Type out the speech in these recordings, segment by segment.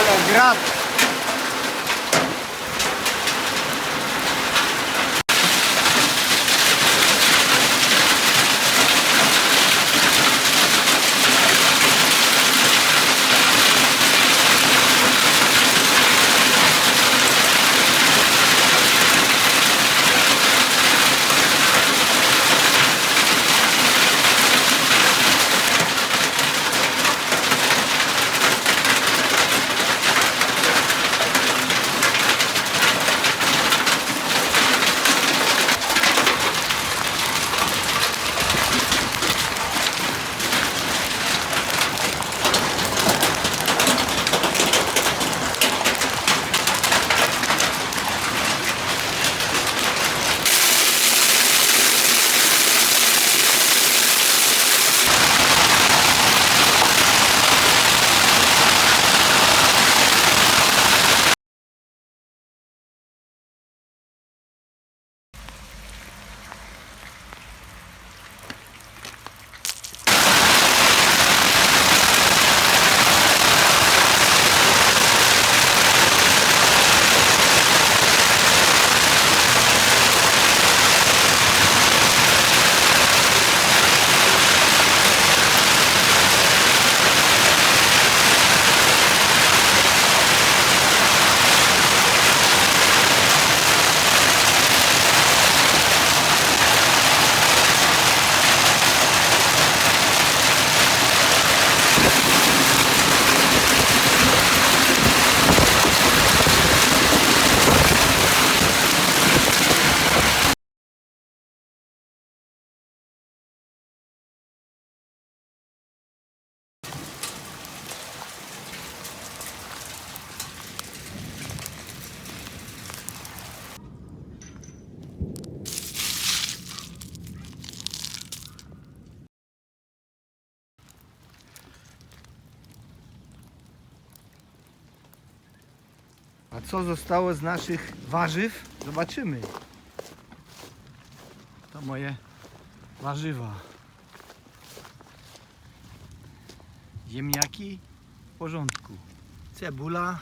Ale grat. A co zostało z naszych warzyw? Zobaczymy. To moje warzywa. Ziemniaki w porządku. Cebula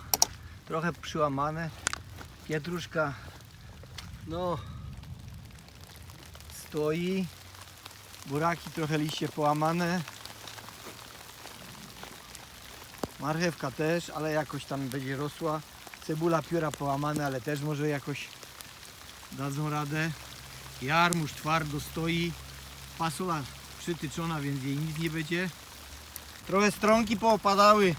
trochę przyłamane. Pietruszka no stoi. Buraki trochę liście połamane. Marchewka też, ale jakoś tam będzie rosła. Cebula pióra połamane, ale też może jakoś dadzą radę. Jarmuż twardo stoi. Fasola przytyczona, więc jej nic nie będzie. Trochę stronki poopadały.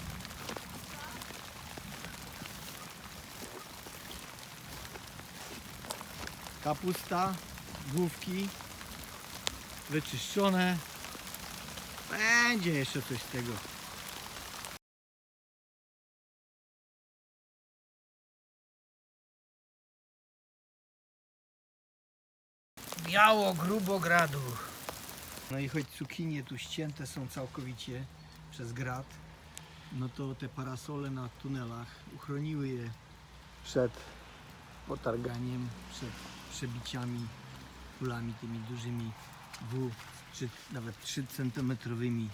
Kapusta, główki wyczyszczone. Będzie jeszcze coś z tego. Biało grubogradu. No i choć cukinie tu ścięte są całkowicie przez grat, no to te parasole na tunelach uchroniły je przed potarganiem, przed przebiciami kulami tymi dużymi W, czy nawet 3 centymetrowymi.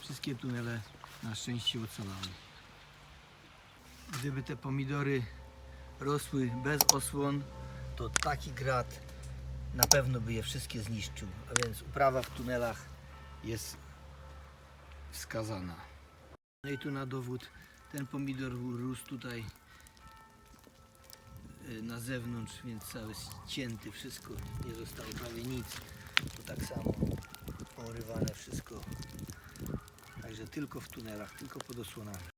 Wszystkie tunele na szczęście ocalały. Gdyby te pomidory rosły bez osłon, to taki grat na pewno by je wszystkie zniszczył. A więc uprawa w tunelach jest wskazana. No i tu na dowód ten pomidor rósł tutaj y, na zewnątrz, więc cały ścięty, wszystko, nie zostało prawie nic. Tu tak samo porywane wszystko. Także tylko w tunelach, tylko pod osłonami.